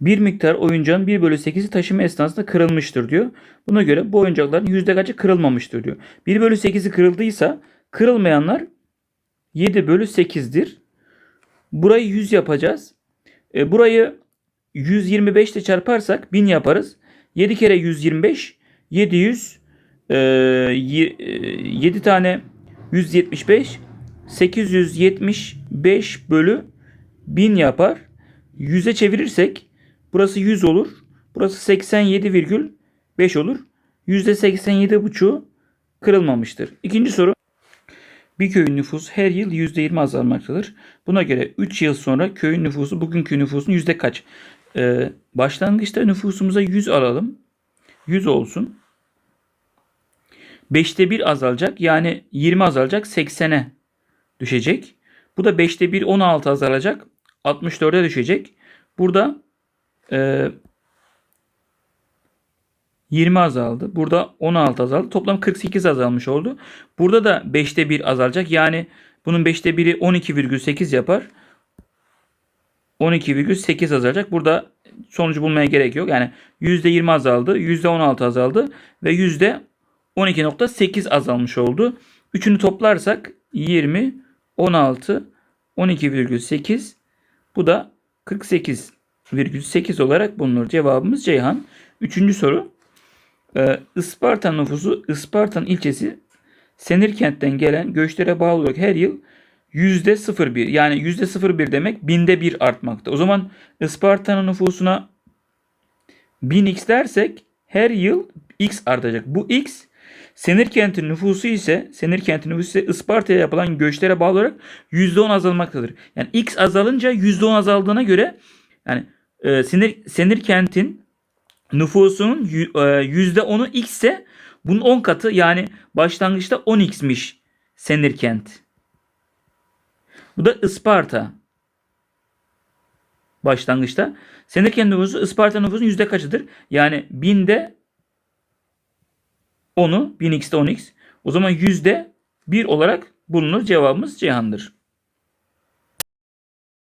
Bir miktar oyuncağın 1 bölü 8'i taşıma esnasında kırılmıştır diyor. Buna göre bu oyuncakların yüzde kaçı kırılmamıştır diyor. 1 bölü 8'i kırıldıysa kırılmayanlar 7 bölü 8'dir. Burayı 100 yapacağız. E, burayı 125 ile çarparsak 1000 yaparız. 7 kere 125 700 e, y- e, 7 tane 175 875 bölü 1000 yapar. 100'e çevirirsek burası 100 olur. Burası 87,5 olur. %87,5'u kırılmamıştır. İkinci soru. Bir köyün nüfusu her yıl %20 azalmaktadır. Buna göre 3 yıl sonra köyün nüfusu bugünkü nüfusun yüzde kaç? Ee, başlangıçta nüfusumuza 100 alalım. 100 olsun. 5'te 1 azalacak. Yani 20 azalacak. 80'e düşecek. Bu da 5'te 1 16 azalacak. 64'e düşecek. Burada e, 20 azaldı. Burada 16 azaldı. Toplam 48 azalmış oldu. Burada da 5'te 1 azalacak. Yani bunun 5'te 1'i 12,8 yapar. 12,8 azalacak. Burada sonucu bulmaya gerek yok. Yani %20 azaldı. %16 azaldı. Ve %12,8 azalmış oldu. Üçünü toplarsak 20, 16, 12,8 bu da 48,8 olarak bulunur. Cevabımız Ceyhan. Üçüncü soru. Ee, Isparta nüfusu Isparta'nın ilçesi Senirkent'ten gelen göçlere bağlı olarak her yıl yüzde 0,1 yani yüzde 0,1 demek binde bir artmakta. O zaman Isparta'nın nüfusuna 1000x dersek her yıl x artacak. Bu x Senirkent'in nüfusu ise Senirkent'in nüfusu ise Isparta'ya yapılan göçlere bağlı olarak %10 azalmaktadır. Yani x azalınca %10 azaldığına göre yani e, Senir, Senirkent'in nüfusunun yü- e, %10'u x ise bunun 10 katı yani başlangıçta 10x'miş Senirkent. Bu da Isparta. Başlangıçta. Senirkent nüfusu Isparta nüfusunun yüzde kaçıdır? Yani 1000'de 10'u 1000x'te 10x. O zaman yüzde 1 olarak bulunur. Cevabımız Cihan'dır.